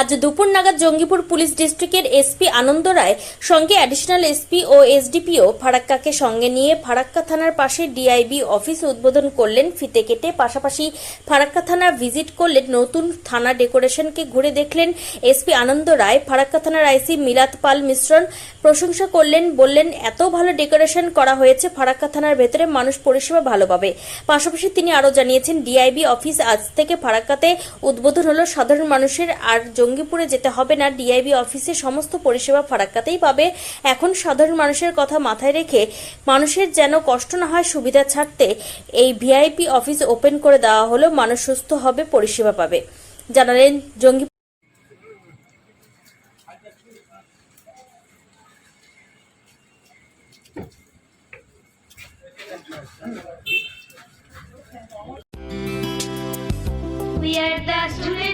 আজ দুপুর নাগাদ জঙ্গিপুর পুলিশ ডিস্ট্রিক্টের এসপি আনন্দ রায় সঙ্গে অ্যাডিশনাল এসপি ও এসডিপিও ফারাক্কাকে সঙ্গে নিয়ে ফারাক্কা থানার পাশে ডিআইবি অফিস উদ্বোধন করলেন। ফিতে কেটে পাশাপাশি ফারাক্কা থানা ভিজিট করলেন। নতুন থানা ডেকোরেশনকে ঘুরে দেখলেন এসপি আনন্দ রায়। ফারাক্কা থানার আইসি মিলাত পাল মিশ্রণ প্রশংসা করলেন, বললেন, এত ভালো ডেকোরেশন করা হয়েছে, ফারাক্কা থানার ভেতরে মানুষ পরিষেবা ভালো পাবে। পাশাপাশি তিনি আরও জানিয়েছেন, ডিআইবি অফিস আজ থেকে ফারাক্কাতে উদ্বোধন হলো। সাধারণ মানুষের আর জঙ্গিপুরে যেতে হবে না ডিআইবি অফিসে সমস্ত পরিষেবা ফারাক্কাতেই পাবে। এখন সাধারণ মানুষের কথা মাথায় রেখে মানুষের যেন কষ্ট না হয় সুবিধা ছাড়তে এই ভিআইপি অফিস ওপেন করে দেওয়া হলো মানুষ সুস্থ হবে, পরিষেবা পাবে। জানালেন জঙ্গি We are the students